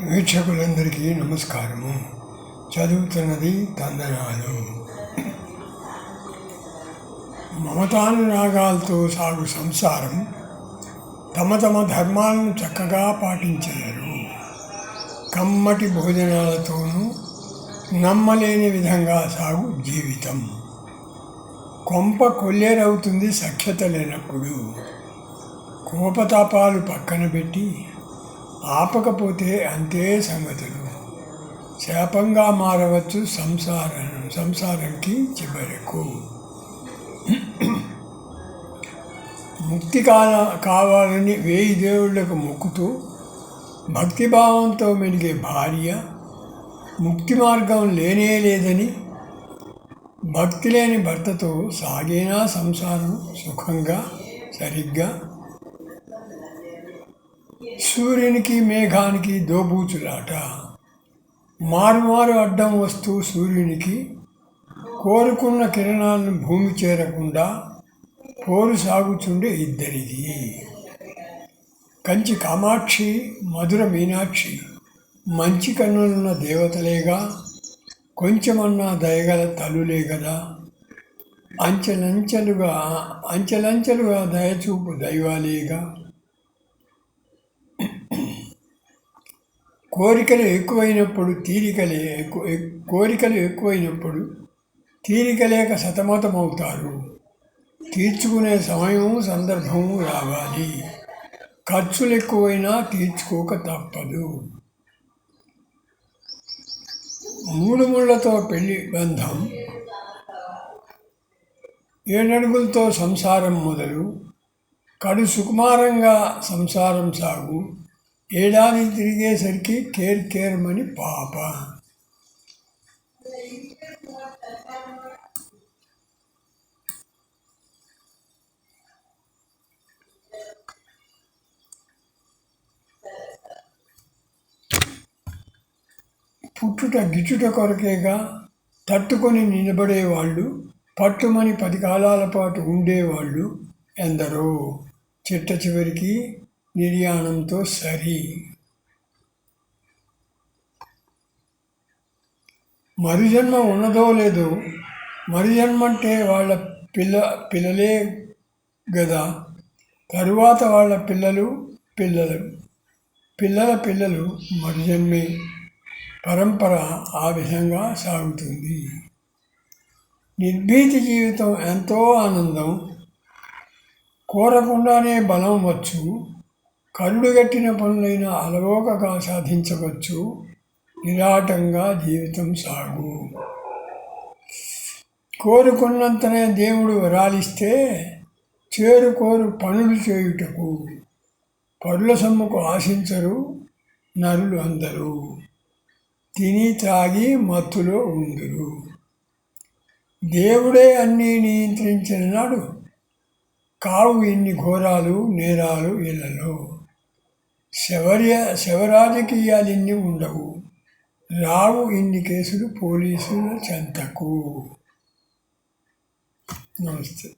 వీక్షకులందరికీ నమస్కారము. చదువుతున్నది తందనాలు. మమతానురాగాలతో సాగు సంసారం తమ తమ ధర్మాలను చక్కగా పాటించలేరు కమ్మటి భోజనాలతోనూ నమ్మలేని విధంగా సాగు జీవితం. కొంప కొల్లేరవుతుంది సఖ్యత లేనప్పుడు కోపతాపాలు పక్కన పెట్టి ఆపకపోతే అంతే సంగతులు. శాపంగా మారవచ్చు సంసారం సంసారంకి చివరకు. ముక్తి కాల కావాలని వేయి దేవుళ్ళకు మొక్కుతూ భక్తిభావంతో మెలిగే భార్య ముక్తి మార్గం లేనే లేదని భక్తి లేని భర్తతో సాగేనా సంసారం సుఖంగా సరిగ్గా సూర్యునికి మేఘానికి దోబూచులాట. మారుమారు అడ్డం వస్తూ సూర్యునికి కోరుకున్న కిరణాలను భూమి చేరకుండా పోరు సాగుచుండే ఇద్దరిది. కంచి కామాక్షి మధుర మీనాక్షి మంచి కన్నులున్న దేవతలేగా కొంచెమన్నా దయగల తలులే కదా అంచెలంచెలుగా అంచెలంచెలుగా దయచూపు దైవాలేగా. కోరికలు ఎక్కువైనప్పుడు తీరికలే ఎక్కువ కోరికలు ఎక్కువైనప్పుడు తీరిక లేక సతమతమవుతారు. తీర్చుకునే సమయము సందర్భము రావాలి. ఖర్చులు ఎక్కువైనా తీర్చుకోక తప్పదు. మూడు ముళ్ళతో పెళ్ళి బంధం. ఏడడుగులతో సంసారం మొదలు. కడు సుకుమారంగా సంసారం సాగు. ఏడాది తిరిగేసరికి కేర్ కేర్మని పాప. పుట్టుట గిచ్చుట కొరకేగా తట్టుకొని నిలబడేవాళ్ళు పట్టుమని పది కాలాల పాటు ఉండేవాళ్ళు ఎందరో? చిట్ట చివరికి నిర్యాణంతో సరి. మరుజన్మ ఉన్నదో లేదో మరుజన్మ అంటే వాళ్ళ పిల్ల పిల్లలే కదా తరువాత వాళ్ళ పిల్లలు పిల్లలు. పిల్లల పిల్లలు మరుజన్మే పరంపర ఆ విధంగా సాగుతుంది. నిర్భీతి జీవితం ఎంతో ఆనందం. కోరకుండానే బలం వచ్చు. కరుడుగట్టిన పనులైన అలవోకగా సాధించవచ్చు. నిరాటంగా జీవితం సాగు. కోరుకున్నంతనే దేవుడు వరాలిస్తే చేరుకోరు పనులు చేయుటకు. పరుల సొమ్ముకు ఆశించరు నరులు అందరూ. తిని త్రాగి మత్తులో ఉందురు. దేవుడే అన్నీ నియంత్రించిన నాడు కావు ఇన్ని ఘోరాలు నేరాలు ఇళ్ళలో శవర్య శవరాజకీయాలు ఎన్ని ఉండవు. రావు ఇన్ని కేసులు పోలీసుల చెంతకు. నమస్తే.